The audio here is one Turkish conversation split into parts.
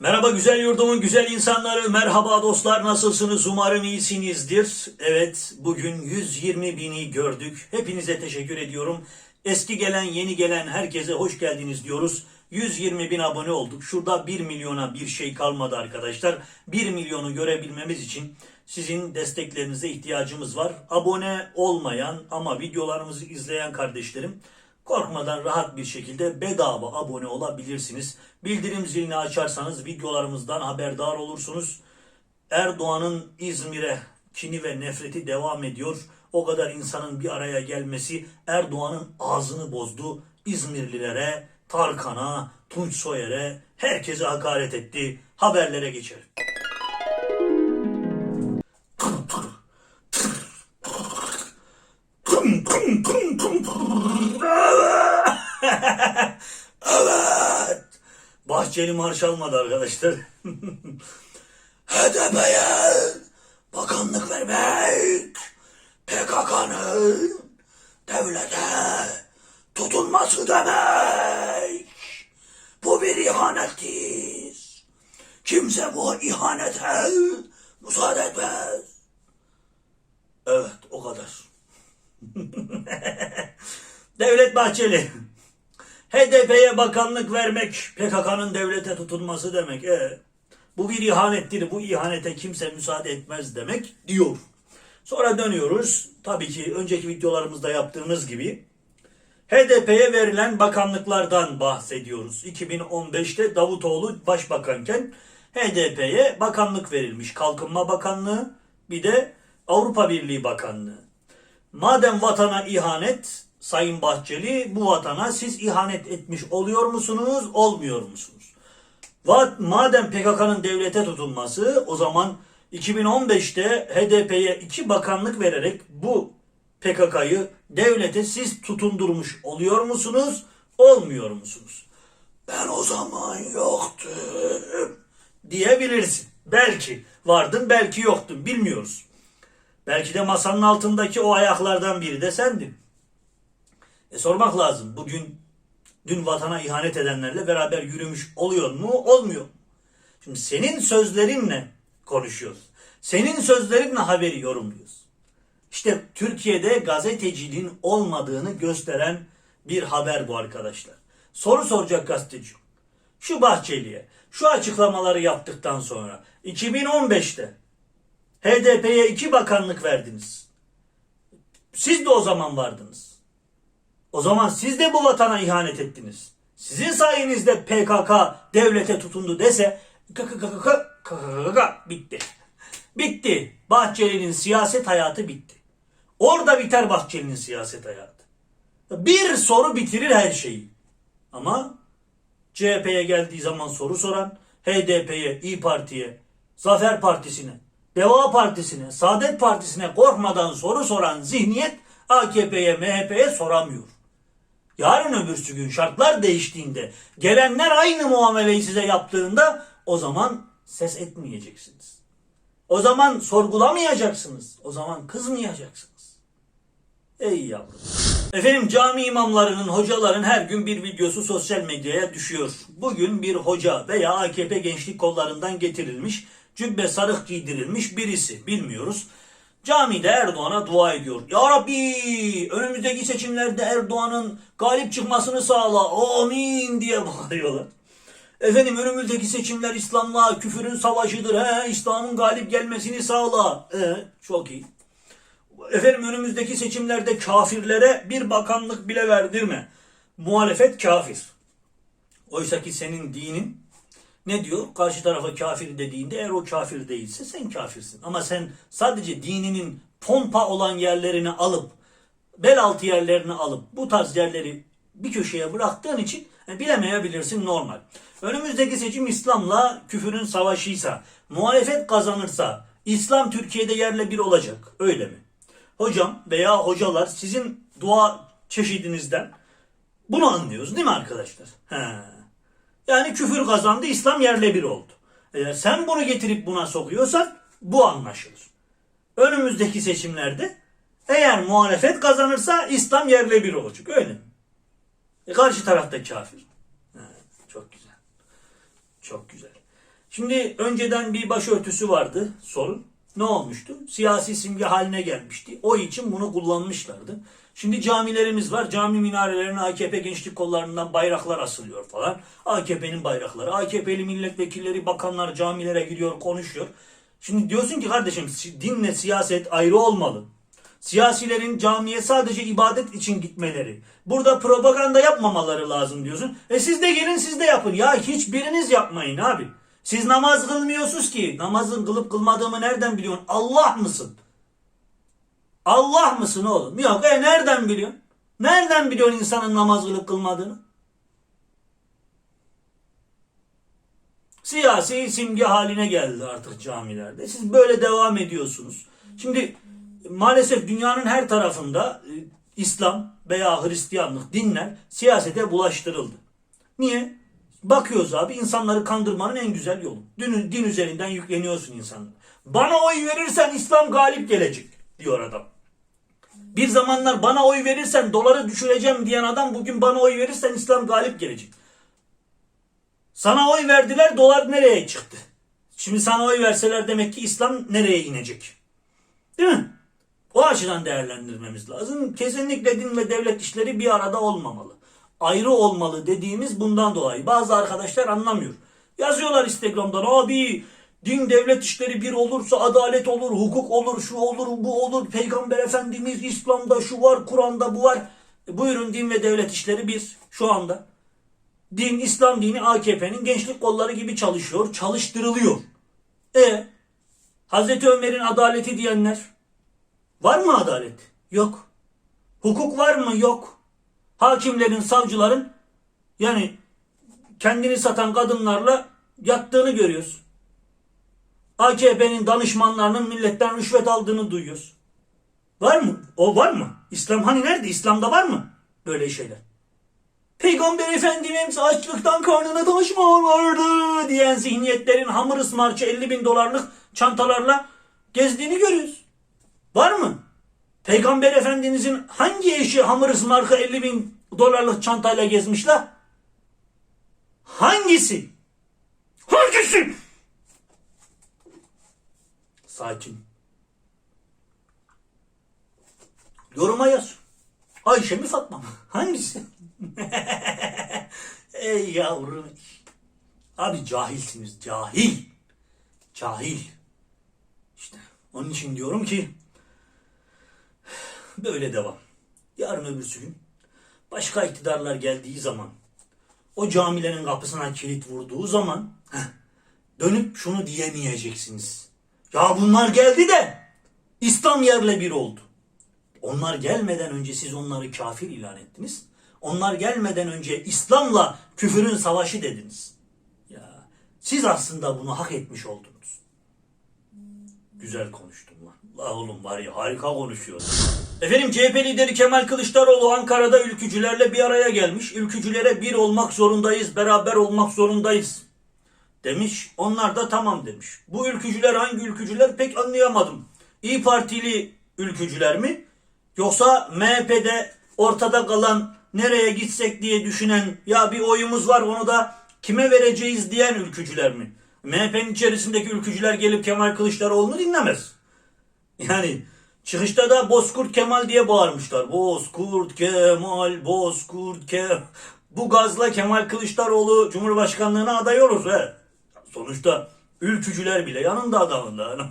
Merhaba güzel yurdumun güzel insanları, merhaba dostlar nasılsınız? Umarım iyisinizdir. Evet bugün 120 bini gördük. Hepinize teşekkür ediyorum. Eski gelen yeni gelen herkese hoş geldiniz diyoruz. 120 bin abone olduk. Şurada 1 milyona bir şey kalmadı arkadaşlar. 1 milyonu görebilmemiz için sizin desteklerinize ihtiyacımız var. Abone olmayan ama videolarımızı izleyen kardeşlerim Korkmadan rahat bir şekilde bedava abone olabilirsiniz. Bildirim zilini açarsanız videolarımızdan haberdar olursunuz. Erdoğan'ın İzmir'e kini ve nefreti devam ediyor. O kadar insanın bir araya gelmesi Erdoğan'ın ağzını bozdu. İzmirlilere, Tarkan'a, Tunç Soyer'e herkese hakaret etti. Haberlere geçelim. Bahçeli marş almadı arkadaşlar. HDP'ye bakanlık vermek PKK'nın devlete tutunması demek. Bu bir ihanettir. Kimse bu ihanete müsaade etmez. Evet o kadar. Devlet Bahçeli. HDP'ye bakanlık vermek PKK'nın devlete tutunması demek. E, bu bir ihanettir. Bu ihanete kimse müsaade etmez demek diyor. Sonra dönüyoruz. Tabii ki önceki videolarımızda yaptığımız gibi HDP'ye verilen bakanlıklardan bahsediyoruz. 2015'te Davutoğlu başbakanken HDP'ye bakanlık verilmiş. Kalkınma Bakanlığı bir de Avrupa Birliği Bakanlığı. Madem vatana ihanet Sayın Bahçeli bu vatana siz ihanet etmiş oluyor musunuz, olmuyor musunuz? Madem PKK'nın devlete tutulması o zaman 2015'te HDP'ye iki bakanlık vererek bu PKK'yı devlete siz tutundurmuş oluyor musunuz, olmuyor musunuz? Ben o zaman yoktum diyebilirsin. Belki vardın, belki yoktun bilmiyoruz. Belki de masanın altındaki o ayaklardan biri de sendin. E sormak lazım. Bugün dün vatana ihanet edenlerle beraber yürümüş oluyor mu? Olmuyor. mu? Şimdi senin sözlerinle konuşuyoruz. Senin sözlerinle haberi yorumluyoruz. İşte Türkiye'de gazeteciliğin olmadığını gösteren bir haber bu arkadaşlar. Soru soracak gazeteci. Şu Bahçeli'ye şu açıklamaları yaptıktan sonra 2015'te HDP'ye iki bakanlık verdiniz. Siz de o zaman vardınız. O zaman siz de bu vatana ihanet ettiniz. Sizin sayenizde PKK devlete tutundu dese bitti. Bitti. Bahçeli'nin siyaset hayatı bitti. Orada biter Bahçeli'nin siyaset hayatı. Bir soru bitirir her şeyi. Ama CHP'ye geldiği zaman soru soran, HDP'ye, İyi Parti'ye, Zafer Partisi'ne, Deva Partisi'ne, Saadet Partisi'ne korkmadan soru soran zihniyet AKP'ye, MHP'ye soramıyor. Yarın öbürsü gün şartlar değiştiğinde, gelenler aynı muameleyi size yaptığında o zaman ses etmeyeceksiniz. O zaman sorgulamayacaksınız. O zaman kızmayacaksınız. Ey yavrum. Efendim cami imamlarının, hocaların her gün bir videosu sosyal medyaya düşüyor. Bugün bir hoca veya AKP gençlik kollarından getirilmiş, cübbe sarık giydirilmiş birisi bilmiyoruz. Camide Erdoğan'a dua ediyor. Ya Rabbi önümüzdeki seçimlerde Erdoğan'ın galip çıkmasını sağla. Amin diye bağırıyorlar. Efendim önümüzdeki seçimler İslam'la küfürün savaşıdır. He, İslam'ın galip gelmesini sağla. E, çok iyi. Efendim önümüzdeki seçimlerde kafirlere bir bakanlık bile verdirme. Muhalefet kafir. Oysa ki senin dinin ne diyor? Karşı tarafa kafir dediğinde eğer o kafir değilse sen kafirsin. Ama sen sadece dininin pompa olan yerlerini alıp bel altı yerlerini alıp bu tarz yerleri bir köşeye bıraktığın için e, bilemeyebilirsin normal. Önümüzdeki seçim İslam'la küfürün savaşıysa, muhalefet kazanırsa İslam Türkiye'de yerle bir olacak. Öyle mi? Hocam veya hocalar sizin dua çeşidinizden bunu anlıyoruz değil mi arkadaşlar? He. Yani küfür kazandı, İslam yerle bir oldu. Eğer sen bunu getirip buna sokuyorsan bu anlaşılır. Önümüzdeki seçimlerde eğer muhalefet kazanırsa İslam yerle bir olacak. Öyle mi? E karşı tarafta kafir. Ha, çok güzel. Çok güzel. Şimdi önceden bir başörtüsü vardı sorun. Ne olmuştu? Siyasi simge haline gelmişti. O için bunu kullanmışlardı. Şimdi camilerimiz var. Cami minarelerine AKP gençlik kollarından bayraklar asılıyor falan. AKP'nin bayrakları. AKP'li milletvekilleri, bakanlar camilere giriyor, konuşuyor. Şimdi diyorsun ki kardeşim dinle siyaset ayrı olmalı. Siyasilerin camiye sadece ibadet için gitmeleri. Burada propaganda yapmamaları lazım diyorsun. E siz de gelin siz de yapın. Ya hiçbiriniz yapmayın abi. Siz namaz kılmıyorsunuz ki. Namazın kılıp kılmadığımı nereden biliyorsun? Allah mısın? Allah mısın oğlum? Yok e nereden biliyorsun? Nereden biliyorsun insanın namaz kılıp kılmadığını? Siyasi simge haline geldi artık camilerde. Siz böyle devam ediyorsunuz. Şimdi maalesef dünyanın her tarafında e, İslam veya Hristiyanlık dinler siyasete bulaştırıldı. Niye? Bakıyoruz abi insanları kandırmanın en güzel yolu. Din, din üzerinden yükleniyorsun insanlara. Bana oy verirsen İslam galip gelecek diyor adam. Bir zamanlar bana oy verirsen doları düşüreceğim diyen adam bugün bana oy verirsen İslam galip gelecek. Sana oy verdiler dolar nereye çıktı? Şimdi sana oy verseler demek ki İslam nereye inecek? Değil mi? O açıdan değerlendirmemiz lazım. Kesinlikle din ve devlet işleri bir arada olmamalı. Ayrı olmalı dediğimiz bundan dolayı. Bazı arkadaşlar anlamıyor. Yazıyorlar Instagram'dan abi din devlet işleri bir olursa adalet olur, hukuk olur, şu olur, bu olur. Peygamber Efendimiz İslam'da şu var, Kur'an'da bu var. E, buyurun din ve devlet işleri bir şu anda. Din, İslam dini AKP'nin gençlik kolları gibi çalışıyor, çalıştırılıyor. E Hazreti Ömer'in adaleti diyenler var mı adalet? Yok. Hukuk var mı? Yok. Hakimlerin, savcıların yani kendini satan kadınlarla yattığını görüyoruz. AKP'nin danışmanlarının milletten rüşvet aldığını duyuyoruz. Var mı? O var mı? İslam hani nerede? İslam'da var mı? Böyle şeyler. Peygamber Efendimiz açlıktan karnına taş mı diyen zihniyetlerin hamur ısmarçı 50 bin dolarlık çantalarla gezdiğini görüyoruz. Var mı? Peygamber Efendimizin hangi eşi hamur ısmarkı 50 bin dolarlık çantayla gezmişler? Hangisi? Hangisi? Sakin. Yoruma yaz. Ayşe mi Fatma mı? Hangisi? Ey yavrum. Abi cahilsiniz. Cahil. Cahil. İşte onun için diyorum ki böyle devam. Yarın öbürsü gün başka iktidarlar geldiği zaman o camilerin kapısına kilit vurduğu zaman heh, dönüp şunu diyemeyeceksiniz. Ya bunlar geldi de İslam yerle bir oldu. Onlar gelmeden önce siz onları kafir ilan ettiniz. Onlar gelmeden önce İslam'la küfürün savaşı dediniz. Ya siz aslında bunu hak etmiş oldunuz. Güzel konuştun lan. La oğlum var ya harika konuşuyorsun. Efendim CHP lideri Kemal Kılıçdaroğlu Ankara'da ülkücülerle bir araya gelmiş. Ülkücülere bir olmak zorundayız, beraber olmak zorundayız demiş. Onlar da tamam demiş. Bu ülkücüler hangi ülkücüler pek anlayamadım. İyi Partili ülkücüler mi? Yoksa MHP'de ortada kalan nereye gitsek diye düşünen ya bir oyumuz var onu da kime vereceğiz diyen ülkücüler mi? MHP'nin içerisindeki ülkücüler gelip Kemal Kılıçdaroğlu'nu dinlemez. Yani çıkışta da Bozkurt Kemal diye bağırmışlar. Bozkurt Kemal, Bozkurt Kemal. Bu gazla Kemal Kılıçdaroğlu Cumhurbaşkanlığına aday olur he. Sonuçta ülkücüler bile yanında adamın da ne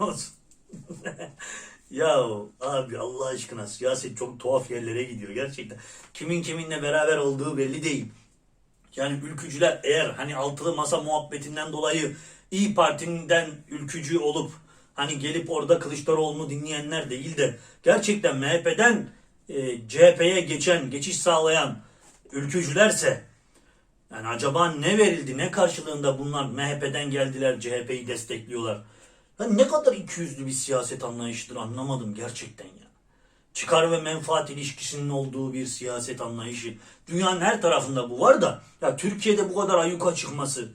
ya abi Allah aşkına siyaset çok tuhaf yerlere gidiyor gerçekten. Kimin kiminle beraber olduğu belli değil. Yani ülkücüler eğer hani altılı masa muhabbetinden dolayı İyi Parti'den ülkücü olup hani gelip orada Kılıçdaroğlu'nu dinleyenler değil de gerçekten MHP'den e, CHP'ye geçen, geçiş sağlayan ülkücülerse yani acaba ne verildi, ne karşılığında bunlar MHP'den geldiler, CHP'yi destekliyorlar. Ya ne kadar ikiyüzlü bir siyaset anlayışıdır anlamadım gerçekten ya. Çıkar ve menfaat ilişkisinin olduğu bir siyaset anlayışı. Dünyanın her tarafında bu var da ya Türkiye'de bu kadar ayyuka çıkması.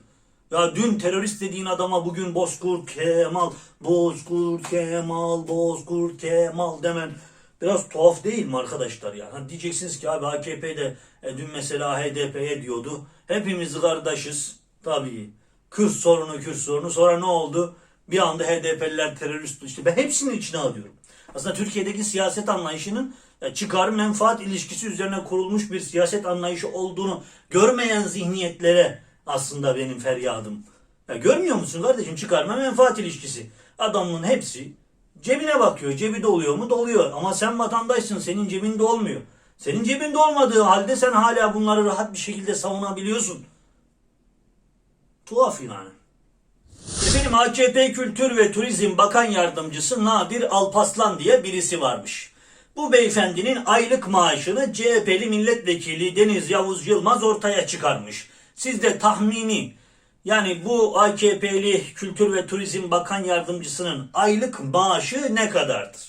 Ya dün terörist dediğin adama bugün Bozkurt Kemal, Bozkurt Kemal, Bozkurt Kemal demen biraz tuhaf değil mi arkadaşlar ya? Hani diyeceksiniz ki abi AKP'de e, dün mesela HDP'ye diyordu. Hepimiz kardeşiz. Tabii Kürt sorunu, Kürt sorunu. Sonra ne oldu? Bir anda HDP'liler terörist işte ben hepsinin içine alıyorum. Aslında Türkiye'deki siyaset anlayışının ya çıkar menfaat ilişkisi üzerine kurulmuş bir siyaset anlayışı olduğunu görmeyen zihniyetlere aslında benim feryadım. Ya görmüyor musun kardeşim çıkarma menfaat ilişkisi. Adamın hepsi cebine bakıyor. Cebi doluyor mu? Doluyor. Ama sen vatandaşsın. Senin cebinde olmuyor. Senin cebinde olmadığı halde sen hala bunları rahat bir şekilde savunabiliyorsun. Tuhaf yani. Efendim AKP Kültür ve Turizm Bakan Yardımcısı Nadir Alpaslan diye birisi varmış. Bu beyefendinin aylık maaşını CHP'li milletvekili Deniz Yavuz Yılmaz ortaya çıkarmış. Siz de tahmini yani bu AKP'li Kültür ve Turizm Bakan Yardımcısının aylık maaşı ne kadardır?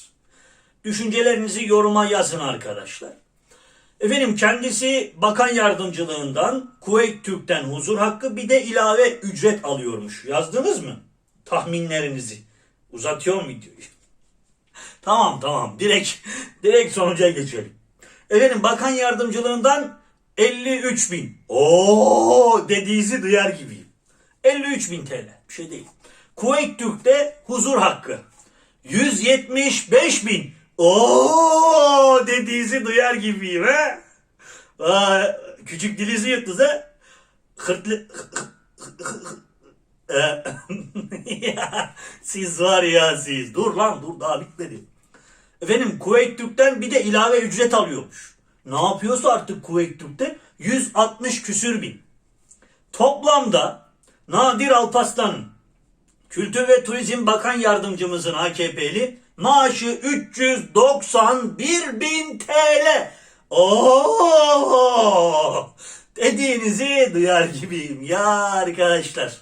Düşüncelerinizi yoruma yazın arkadaşlar. Efendim kendisi bakan yardımcılığından Kuveyt Türk'ten huzur hakkı bir de ilave ücret alıyormuş. Yazdınız mı? Tahminlerinizi. Uzatıyorum videoyu. tamam tamam direkt direkt sonuca geçelim. Efendim bakan yardımcılığından 53 bin. Oo dediğinizi duyar gibiyim. 53 bin TL. Bir şey değil. Kuveyt Türk'te huzur hakkı. 175 bin. Oo dediğinizi duyar gibiyim he. Aa, küçük dilizi yuttunuz he. Hırtlı... Ya, siz var ya siz. Dur lan dur daha bitmedi. Efendim Kuveyt Türk'ten bir de ilave ücret alıyormuş. Ne yapıyorsa artık Kuveyt Türk'te 160 küsür bin. Toplamda Nadir Alpaslan'ın Kültür ve Turizm Bakan Yardımcımızın AKP'li maaşı 391 bin TL. Oo! Dediğinizi duyar gibiyim ya arkadaşlar.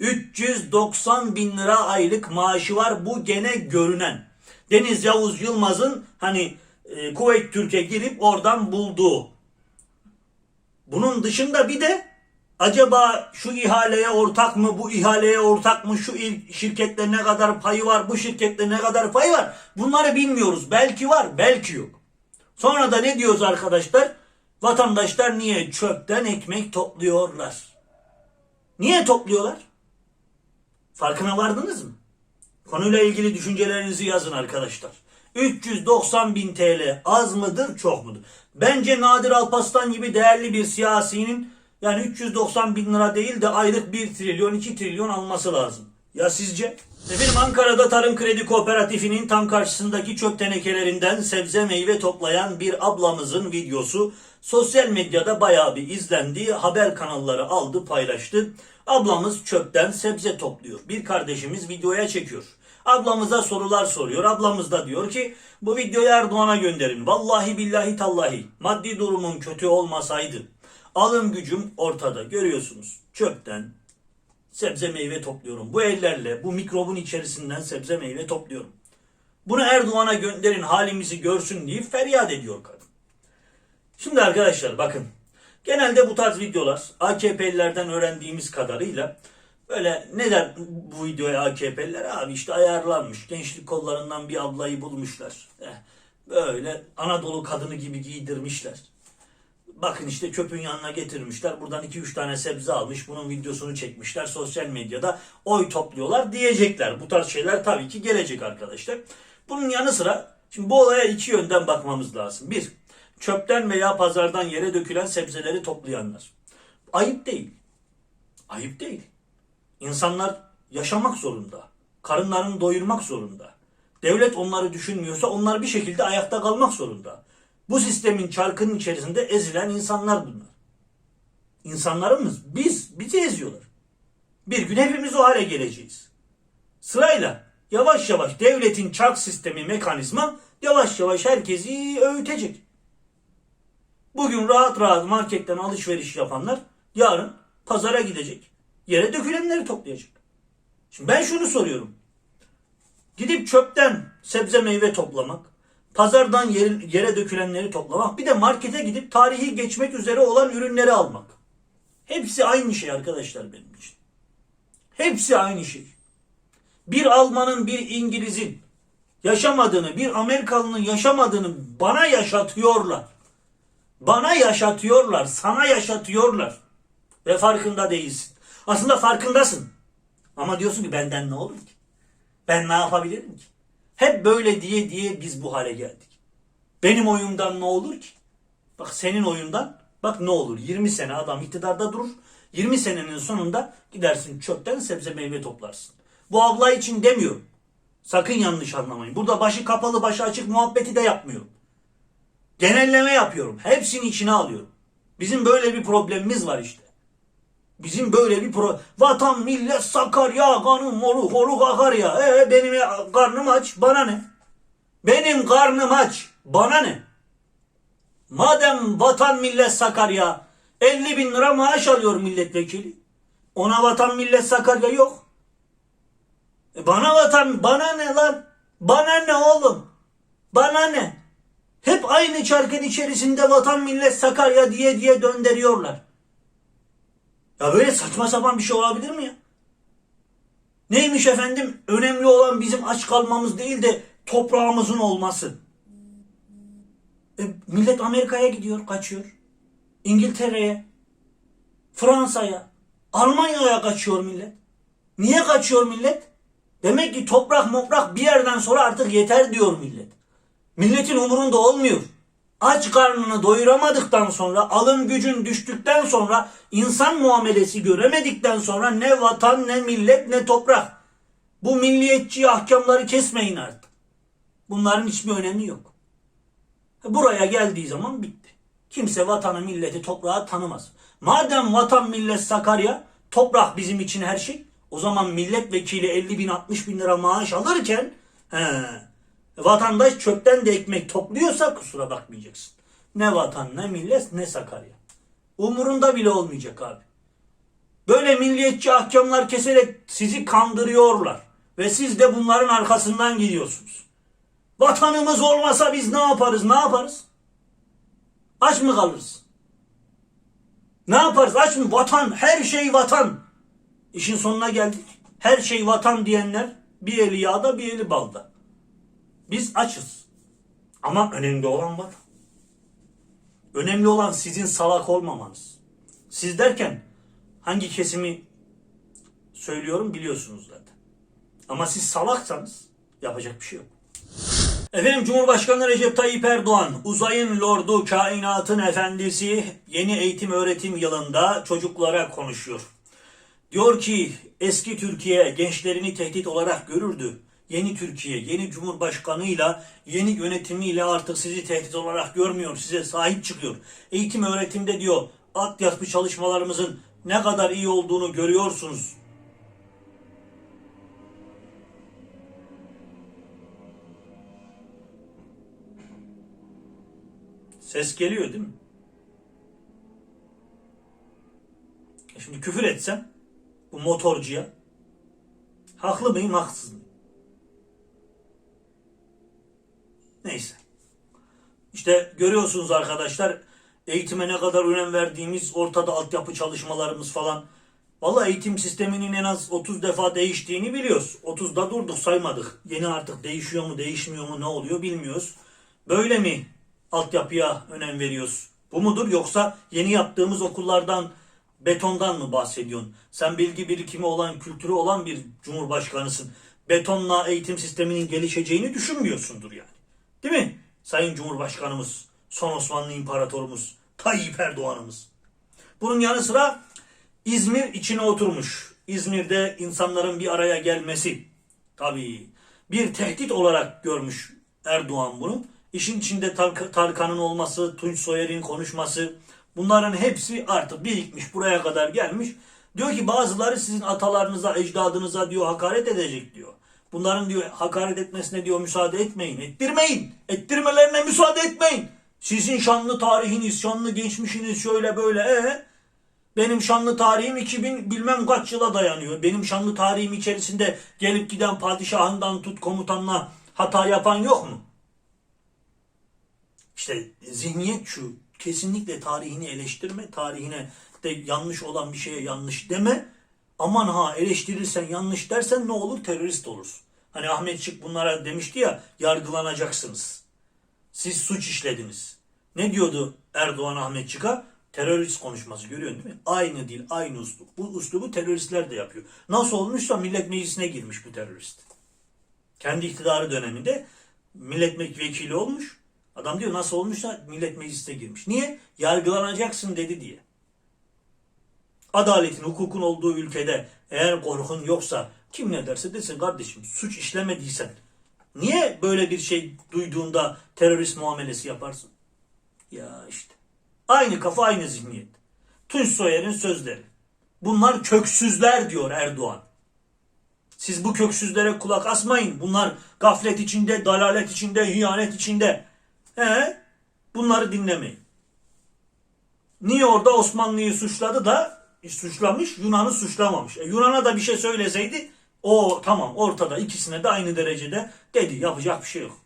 390 bin lira aylık maaşı var bu gene görünen. Deniz Yavuz Yılmaz'ın hani e, Kuveyt Türkiye girip oradan bulduğu. Bunun dışında bir de acaba şu ihaleye ortak mı, bu ihaleye ortak mı, şu şirkette ne kadar payı var, bu şirkette ne kadar payı var bunları bilmiyoruz. Belki var, belki yok. Sonra da ne diyoruz arkadaşlar? Vatandaşlar niye çöpten ekmek topluyorlar? Niye topluyorlar? Farkına vardınız mı? Konuyla ilgili düşüncelerinizi yazın arkadaşlar. 390 bin TL az mıdır çok mudur? Bence Nadir Alpaslan gibi değerli bir siyasinin yani 390 bin lira değil de aylık 1 trilyon 2 trilyon alması lazım. Ya sizce? Efendim Ankara'da Tarım Kredi Kooperatifinin tam karşısındaki çöp tenekelerinden sebze meyve toplayan bir ablamızın videosu sosyal medyada bayağı bir izlendi. Haber kanalları aldı paylaştı. Ablamız çöpten sebze topluyor. Bir kardeşimiz videoya çekiyor. Ablamıza sorular soruyor. Ablamız da diyor ki bu videoyu Erdoğan'a gönderin. Vallahi billahi tallahi maddi durumum kötü olmasaydı alım gücüm ortada görüyorsunuz. Çöpten sebze meyve topluyorum. Bu ellerle bu mikrobun içerisinden sebze meyve topluyorum. Bunu Erdoğan'a gönderin halimizi görsün diye feryat ediyor kadın. Şimdi arkadaşlar bakın. Genelde bu tarz videolar AKP'lilerden öğrendiğimiz kadarıyla böyle ne der bu videoya AKP'liler? Abi işte ayarlanmış. Gençlik kollarından bir ablayı bulmuşlar. Eh, böyle Anadolu kadını gibi giydirmişler. Bakın işte çöpün yanına getirmişler. Buradan 2-3 tane sebze almış. Bunun videosunu çekmişler. Sosyal medyada oy topluyorlar diyecekler. Bu tarz şeyler tabii ki gelecek arkadaşlar. Bunun yanı sıra şimdi bu olaya iki yönden bakmamız lazım. Bir, çöpten veya pazardan yere dökülen sebzeleri toplayanlar. Ayıp değil. Ayıp değil. İnsanlar yaşamak zorunda. Karınlarını doyurmak zorunda. Devlet onları düşünmüyorsa onlar bir şekilde ayakta kalmak zorunda. Bu sistemin çarkının içerisinde ezilen insanlar bunlar. İnsanlarımız biz, bizi eziyorlar. Bir gün hepimiz o hale geleceğiz. Sırayla yavaş yavaş devletin çark sistemi mekanizma yavaş yavaş herkesi öğütecek. Bugün rahat rahat marketten alışveriş yapanlar yarın pazara gidecek. Yere dökülenleri toplayacak. Şimdi ben şunu soruyorum. Gidip çöpten sebze meyve toplamak, pazardan yere, dökülenleri toplamak, bir de markete gidip tarihi geçmek üzere olan ürünleri almak. Hepsi aynı şey arkadaşlar benim için. Hepsi aynı şey. Bir Almanın, bir İngiliz'in yaşamadığını, bir Amerikalının yaşamadığını bana yaşatıyorlar. Bana yaşatıyorlar, sana yaşatıyorlar. Ve farkında değilsin. Aslında farkındasın. Ama diyorsun ki benden ne olur ki? Ben ne yapabilirim ki? Hep böyle diye diye biz bu hale geldik. Benim oyundan ne olur ki? Bak senin oyundan bak ne olur. 20 sene adam iktidarda durur. 20 senenin sonunda gidersin çöpten sebze meyve toplarsın. Bu abla için demiyorum. Sakın yanlış anlamayın. Burada başı kapalı başı açık muhabbeti de yapmıyorum. Genelleme yapıyorum. Hepsini içine alıyorum. Bizim böyle bir problemimiz var işte. Bizim böyle bir pro... Vatan, millet, Sakarya, kanım, moru, horuk akar ya. Ee, benim ya- karnım aç, bana ne? Benim karnım aç, bana ne? Madem vatan, millet, Sakarya 50 bin lira maaş alıyor milletvekili. Ona vatan, millet, Sakarya yok. E bana vatan, bana ne lan? Bana ne oğlum? Bana ne? Hep aynı çarkın içerisinde vatan, millet, Sakarya diye diye döndürüyorlar. Ya böyle saçma sapan bir şey olabilir mi ya? Neymiş efendim? Önemli olan bizim aç kalmamız değil de toprağımızın olması. E, millet Amerika'ya gidiyor, kaçıyor. İngiltere'ye, Fransa'ya, Almanya'ya kaçıyor millet. Niye kaçıyor millet? Demek ki toprak moprak bir yerden sonra artık yeter diyor millet. Milletin umurunda olmuyor. Aç karnını doyuramadıktan sonra, alım gücün düştükten sonra, insan muamelesi göremedikten sonra ne vatan, ne millet, ne toprak. Bu milliyetçi ahkamları kesmeyin artık. Bunların hiçbir önemi yok. Buraya geldiği zaman bitti. Kimse vatanı, milleti, toprağı tanımaz. Madem vatan, millet, Sakarya, toprak bizim için her şey, o zaman milletvekili 50 bin 60 bin lira maaş alırken he, vatandaş çöpten de ekmek topluyorsa kusura bakmayacaksın. Ne vatan, ne millet, ne Sakarya. Umurunda bile olmayacak abi. Böyle milliyetçi ahkamlar keserek sizi kandırıyorlar. Ve siz de bunların arkasından gidiyorsunuz. Vatanımız olmasa biz ne yaparız? Ne yaparız? Aç mı kalırız? Ne yaparız? Aç mı? Vatan, her şey vatan. İşin sonuna geldik. Her şey vatan diyenler bir eli yağda bir eli balda. Biz açız. Ama önemli olan vatan. Önemli olan sizin salak olmamanız. Siz derken hangi kesimi söylüyorum biliyorsunuz zaten. Ama siz salaksanız yapacak bir şey yok. Efendim Cumhurbaşkanı Recep Tayyip Erdoğan, uzayın lordu, kainatın efendisi yeni eğitim öğretim yılında çocuklara konuşuyor. Diyor ki eski Türkiye gençlerini tehdit olarak görürdü. Yeni Türkiye, yeni Cumhurbaşkanıyla, yeni yönetimiyle artık sizi tehdit olarak görmüyor, size sahip çıkıyor. Eğitim öğretimde diyor, altyapı çalışmalarımızın ne kadar iyi olduğunu görüyorsunuz. Ses geliyor değil mi? E Şimdi küfür etsem bu motorcuya haklı mıyım haksız mıyım? Neyse. İşte görüyorsunuz arkadaşlar eğitime ne kadar önem verdiğimiz ortada altyapı çalışmalarımız falan. Valla eğitim sisteminin en az 30 defa değiştiğini biliyoruz. 30'da durduk saymadık. Yeni artık değişiyor mu değişmiyor mu ne oluyor bilmiyoruz. Böyle mi altyapıya önem veriyoruz? Bu mudur yoksa yeni yaptığımız okullardan betondan mı bahsediyorsun? Sen bilgi birikimi olan, kültürü olan bir cumhurbaşkanısın. Betonla eğitim sisteminin gelişeceğini düşünmüyorsundur yani. Değil mi? Sayın Cumhurbaşkanımız, son Osmanlı İmparatorumuz, Tayyip Erdoğan'ımız. Bunun yanı sıra İzmir içine oturmuş. İzmir'de insanların bir araya gelmesi tabii bir tehdit olarak görmüş Erdoğan bunu. İşin içinde Tar- Tarkan'ın olması, Tunç Soyer'in konuşması bunların hepsi artık birikmiş buraya kadar gelmiş. Diyor ki bazıları sizin atalarınıza, ecdadınıza diyor hakaret edecek diyor. Bunların diyor hakaret etmesine diyor müsaade etmeyin. Ettirmeyin. Ettirmelerine müsaade etmeyin. Sizin şanlı tarihiniz, şanlı geçmişiniz şöyle böyle. Ee, benim şanlı tarihim 2000 bilmem kaç yıla dayanıyor. Benim şanlı tarihim içerisinde gelip giden padişahından tut komutanla hata yapan yok mu? İşte zihniyet şu. Kesinlikle tarihini eleştirme. Tarihine de yanlış olan bir şeye yanlış deme. Aman ha eleştirirsen yanlış dersen ne olur? Terörist olursun. Hani Ahmet Şık bunlara demişti ya yargılanacaksınız. Siz suç işlediniz. Ne diyordu Erdoğan Ahmet Çık'a? Terörist konuşması görüyorsun değil mi? Aynı dil, aynı uslup. Bu uslubu teröristler de yapıyor. Nasıl olmuşsa millet meclisine girmiş bu terörist. Kendi iktidarı döneminde milletvekili olmuş. Adam diyor nasıl olmuşsa millet meclisine girmiş. Niye? Yargılanacaksın dedi diye. Adaletin, hukukun olduğu ülkede eğer korkun yoksa kim ne derse desin kardeşim suç işlemediysen niye böyle bir şey duyduğunda terörist muamelesi yaparsın? Ya işte. Aynı kafa aynı zihniyet. Tunç Soyer'in sözleri. Bunlar köksüzler diyor Erdoğan. Siz bu köksüzlere kulak asmayın. Bunlar gaflet içinde, dalalet içinde, hıyanet içinde. He? Bunları dinlemeyin. Niye orada Osmanlı'yı suçladı da suçlamış, Yunan'ı suçlamamış. E, Yunan'a da bir şey söyleseydi o tamam ortada ikisine de aynı derecede dedi. Yapacak bir şey yok.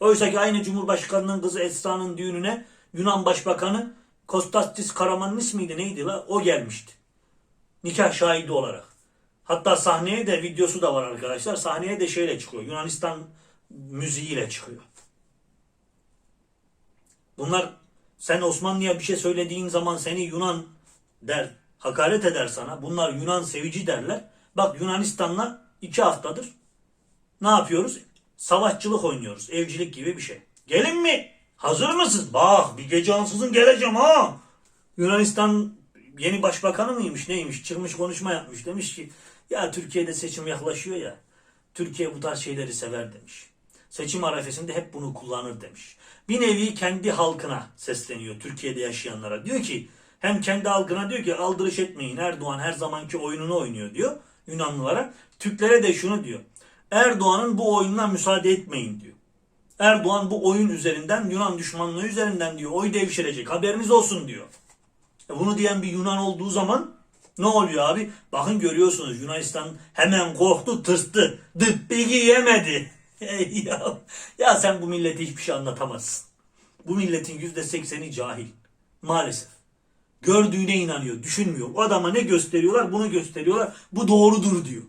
Oysa ki aynı Cumhurbaşkanı'nın kızı Esra'nın düğününe Yunan Başbakanı Kostastis Karamanlis miydi neydi la? O gelmişti. Nikah şahidi olarak. Hatta sahneye de videosu da var arkadaşlar. Sahneye de şeyle çıkıyor. Yunanistan müziğiyle çıkıyor. Bunlar sen Osmanlı'ya bir şey söylediğin zaman seni Yunan der, hakaret eder sana. Bunlar Yunan sevici derler. Bak Yunanistan'la iki haftadır ne yapıyoruz? Savaşçılık oynuyoruz. Evcilik gibi bir şey. Gelin mi? Hazır mısınız? Bak bir gece ansızın geleceğim ha. Yunanistan yeni başbakanı mıymış neymiş? Çıkmış konuşma yapmış. Demiş ki ya Türkiye'de seçim yaklaşıyor ya. Türkiye bu tarz şeyleri sever demiş. Seçim arefesinde hep bunu kullanır demiş. Bir nevi kendi halkına sesleniyor Türkiye'de yaşayanlara. Diyor ki hem kendi halkına diyor ki aldırış etmeyin Erdoğan her zamanki oyununu oynuyor diyor Yunanlılara. Türklere de şunu diyor. Erdoğan'ın bu oyununa müsaade etmeyin diyor. Erdoğan bu oyun üzerinden Yunan düşmanlığı üzerinden diyor oy devşirecek haberiniz olsun diyor. E bunu diyen bir Yunan olduğu zaman ne oluyor abi? Bakın görüyorsunuz Yunanistan hemen korktu tırstı. Dıbbigi yemedi. Ey ya, ya sen bu millete hiçbir şey anlatamazsın. Bu milletin yüzde sekseni cahil. Maalesef. Gördüğüne inanıyor, düşünmüyor. O adama ne gösteriyorlar bunu gösteriyorlar. Bu doğrudur diyor.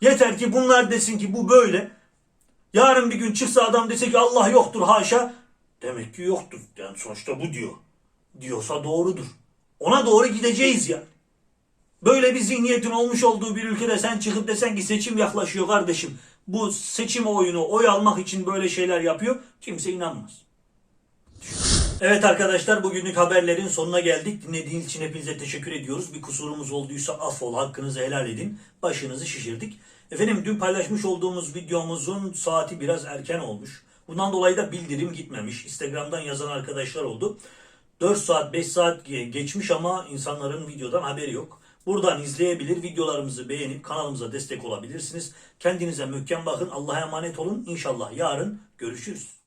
Yeter ki bunlar desin ki bu böyle. Yarın bir gün çıksa adam dese ki Allah yoktur haşa. Demek ki yoktur. Yani sonuçta bu diyor. Diyorsa doğrudur. Ona doğru gideceğiz ya. Böyle bir zihniyetin olmuş olduğu bir ülkede sen çıkıp desen ki seçim yaklaşıyor kardeşim. Bu seçim oyunu oy almak için böyle şeyler yapıyor. Kimse inanmaz. Evet arkadaşlar bugünlük haberlerin sonuna geldik. Dinlediğiniz için hepinize teşekkür ediyoruz. Bir kusurumuz olduysa affol, hakkınızı helal edin. Başınızı şişirdik. Efendim dün paylaşmış olduğumuz videomuzun saati biraz erken olmuş. Bundan dolayı da bildirim gitmemiş. Instagram'dan yazan arkadaşlar oldu. 4 saat 5 saat ge- geçmiş ama insanların videodan haberi yok. Buradan izleyebilir, videolarımızı beğenip kanalımıza destek olabilirsiniz. Kendinize mühkem bakın, Allah'a emanet olun. İnşallah yarın görüşürüz.